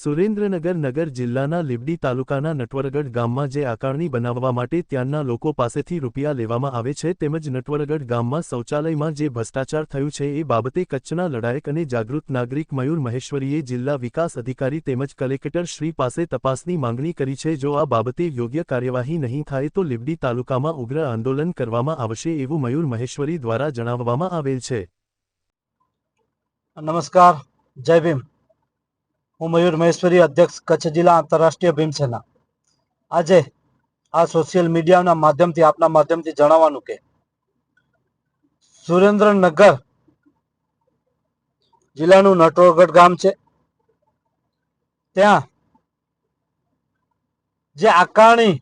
સુરેન્દ્રનગર નગર જિલ્લાના લીબડી તાલુકાના નટવરગઢ ગામમાં જે આકારણી બનાવવા માટે ત્યાંના લોકો પાસેથી રૂપિયા લેવામાં આવે છે તેમજ નટવરગઢ ગામમાં શૌચાલયમાં જે ભ્રષ્ટાચાર થયું છે એ બાબતે કચ્છના લડાયક અને જાગૃત નાગરિક મયુર મહેશ્વરીએ જિલ્લા વિકાસ અધિકારી તેમજ કલેક્ટર શ્રી પાસે તપાસની માંગણી કરી છે જો આ બાબતે યોગ્ય કાર્યવાહી નહીં થાય તો લીબડી તાલુકામાં ઉગ્ર આંદોલન કરવામાં આવશે એવું મયુર મહેશ્વરી દ્વારા જણાવવામાં આવેલ છે. નમસ્કાર, જય ભીમ. હું મયુર મહેશ્વરી, અધ્યક્ષ કચ્છ જિલ્લા આંતરરાષ્ટ્રીય ભીમ સેના આજે આ સોશિયલ મીડિયાના માધ્યમથી, આપના માધ્યમથી જણાવવાનું કે સુરેન્દ્રનગર જિલ્લાનું નટોરગઢ ગામ છે. ત્યાં જે આકારણી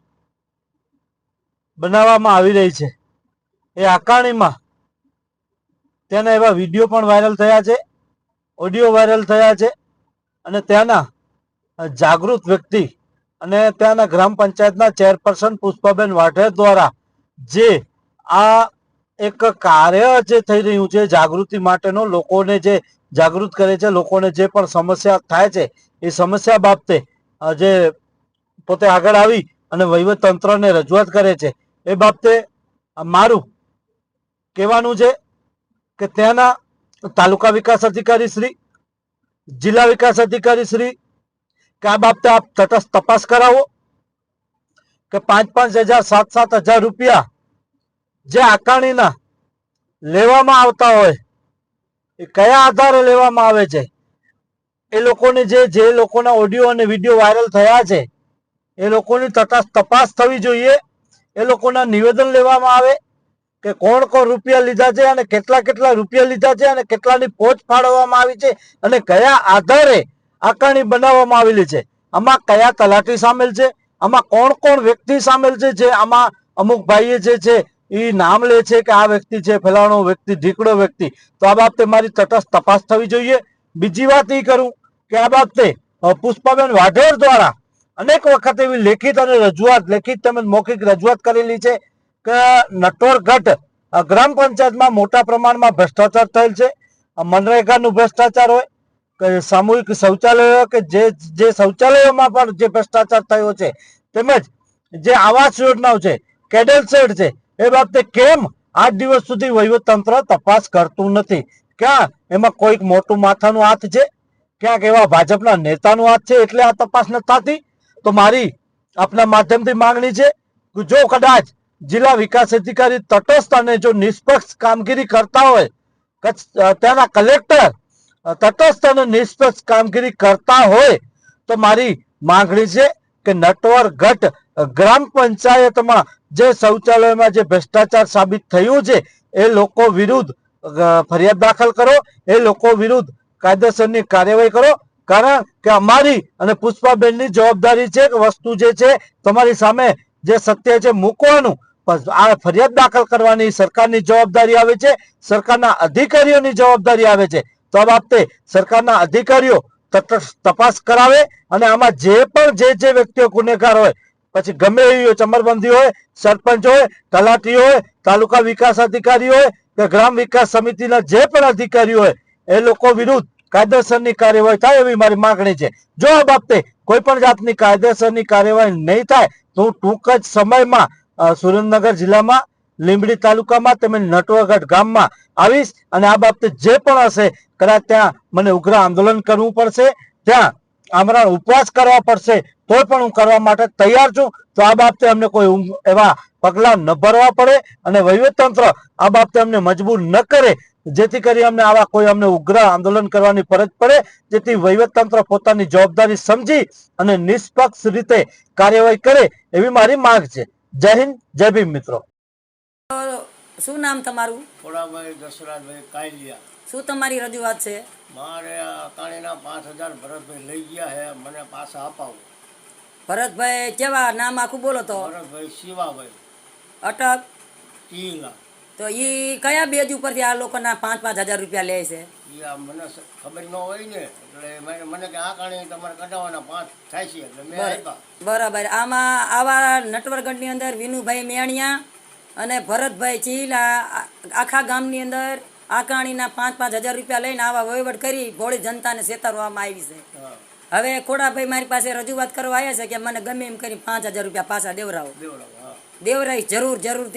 બનાવવામાં આવી રહી છે, એ આકારણીમાં તેના એવા વીડિયો પણ વાયરલ થયા છે ઓડિયો વાયરલ થયા છે અને ત્યાંના જાગૃત વ્યક્તિ અને ત્યાંના ગ્રામ પંચાયતના ચેરપર્સન પુષ્પાબેન વાઢેર દ્વારા જે આ એક કાર્ય જે થઈ રહ્યું છે જાગૃતિ માટેનો, લોકોને જે જાગૃત કરે છે, લોકોને જે પણ સમસ્યા થાય છે, એ સમસ્યા બાબતે જે પોતે આગળ આવી અને વહીવટ તંત્રને રજૂઆત કરે છે, એ બાબતે મારું કહેવાનું છે કે ત્યાંના તાલુકા વિકાસ અધિકારી શ્રી જિલ્લા વિકાસ અધિકારી શ્રી કયા બાબતે આપ તટસ્થ તપાસ કરાવો કે પાંચ પાંચ હજાર સાત સાત હજાર રૂપિયા જે આકારણીના લેવામાં આવતા હોય, એ કયા આધારે લેવામાં આવે છે? એ લોકોને જે જે લોકોના ઓડિયો અને વીડિયો વાયરલ થયા છે, એ લોકોની તટસ્થ તપાસ થવી જોઈએ, એ લોકોના નિવેદન લેવામાં આવે કે કોણ કોણ રૂપિયા લીધા છે અને કેટલા કેટલા રૂપિયા લીધા છે અને કેટલાની પોચ ફાળવવામાં આવી છે અને કયા આધારે આકારણી બનાવવામાં આવેલી છે? આમાં કયા તલાટી સામેલ છે? આમાં કોણ કોણ વ્યક્તિ સામેલ છે જે આમાં અમુક ભાઈએ જે છે એ નામ લે છે કે આ વ્યક્તિ છે, ફલાણો વ્યક્તિ, ઢીકડો વ્યક્તિ. તો આ બાબતે મારી તટસ્થ તપાસ થવી જોઈએ. બીજી વાત એ કરું કે આ બાબતે પુષ્પાબેન વાઢેર દ્વારા અનેક વખત એવી લેખિત અને રજૂઆત, લેખિત તેમજ મૌખિક રજૂઆત કરેલી છે. કે નટોરગઢ અ, ગ્રામ પંચાયતમાં મોટા પ્રમાણમાં ભ્રષ્ટાચાર થયેલ છે. મનરેગાનું ભ્રષ્ટાચાર હોય કે સામૂહિક શૌચાલયો કે જે જે શૌચાલયોમાં પણ જે ભ્રષ્ટાચાર થયો છે તેમજ જે આવાસ યોજનાઓ છે કેડલ સેડ છે એ બાબતે કેમ આઠ દિવસ સુધી વહીવટતંત્ર તપાસ કરતું નથી? ક્યાં એમાં કોઈક મોટું માથાનું હાથ છે? ક્યાંક એવા ભાજપના નેતાનો હાથ છે એટલે આ તપાસ નથી થતી? તો મારી આપના માધ્યમથી માંગણી છે જો કદાચ જિલ્લા વિકાસ અધિકારી તટસ્થ અને જો નિષ્પક્ષ કામગીરી કરતા હોય કચ્છ ત્યાંના કલેક્ટર તટસ્થ અને નિષ્પક્ષ કામગીરી કરતા હોય, તો મારી માંગણી છે કે નટવર ગઢ ગ્રામ પંચાયતમાં જે શૌચાલયમાં જે ભ્રષ્ટાચાર સાબિત થયું છે, એ લોકો વિરુદ્ધ ફરિયાદ દાખલ કરો, એ લોકો વિરુદ્ધ કાયદેસરની કાર્યવાહી કરો. કારણ કે અમારી અને પુષ્પાબેનની જવાબદારી છે કે વસ્તુ જે છે, તમારી સામે જે સત્ય છે, મૂકવાનું. આ ફરિયાદ દાખલ કરવાની સરકારની જવાબદારી આવે છે, સરકારના અધિકારીઓની જવાબદારી આવે છે. તો આ બાબતે સરકારના અધિકારીઓ તપાસ કરાવે અને આમાં જે પણ જે જે વ્યક્તિઓ ગુનેગાર હોય, પછી ગમે એવી ચમરબંધી હોય, સરપંચ હોય, તલાટી હોય, તાલુકા વિકાસ અધિકારી હોય કે ગ્રામ વિકાસ સમિતિના જે પણ અધિકારીઓ હોય, એ લોકો વિરુદ્ધ કાયદેસરની કાર્યવાહી થાય એવી મારી માંગણી છે. જો આ બાબતે કોઈ પણ જાતની કાયદેસરની કાર્યવાહી નહીં થાય, તો ટૂંક જ સમયમાં સુરેન્દ્રનગર જિલ્લામાં, લીંબડી તાલુકામાં તેમજ નટવાગઢ ગામમાં આવીશ અને આ બાબતે જે પણ હશે કદાચ ત્યાં મને ઉગ્ર આંદોલન કરવું પડશે, ત્યાં આમરણ ઉપવાસ કરવા પડશે, તોય પણ હું કરવા માટે તૈયાર છું. તો આ બાબતે અમને કોઈ એવા પગલાં ન ભરવા પડે અને વહીવટતંત્ર આ બાબતે અમને મજબૂર ન કરે, જેથી કરી અમને આવા કોઈ અમને ઉગ્ર આંદોલન કરવાની ફરજ પડે, જેથી વહીવટતંત્ર પોતાની જવાબદારી સમજી અને નિષ્પક્ષ રીતે કાર્યવાહી કરે એવી મારી માંગ છે. જય હિન્દ જય ભીમ મિત્રો. શું નામ તમારું? થોડાભાઈ દશરાજભાઈ કાયલિયા શું તમારી રજૂઆત છે? મારે આ કાણીના પાંચ હજાર ભરતભાઈ લઈ ગયા હે મને પાછા અપાવો. ભરતભાઈ કેવા નામ આખું બોલો તો? ભરતભાઈ શિવાભાઈ. અટક. ટીલા. તો એ કયા બેજ ઉપરથી આ લોકોના પાંચ પાંચ હજાર રૂપિયા લે છે? મને ખબર ન હોય ને એટલે મને મને કે આ કાણી તમારે કઢાવવાના પાંચ થાય છે એટલે મેં બરાબર. આમાં આવા નટવરગઢની અંદર વિનુભાઈ મેણિયા અને ભરતભાઈ ચીલ આખા ગામની અંદર આકાણીના પાંચ પાંચ હજાર રૂપિયા લઈને આવા વહીવટ કરી ભોળી જનતાને છેતરવામાં આવી છે. હવે ખોડાભાઈ મારી પાસે રજૂઆત કરવા આવ્યા છે કે મને ગમે એમ કરી પાંચ હજાર રૂપિયા પાછા દેવરાવો. દેવરાઈશ જરૂર જરૂરથી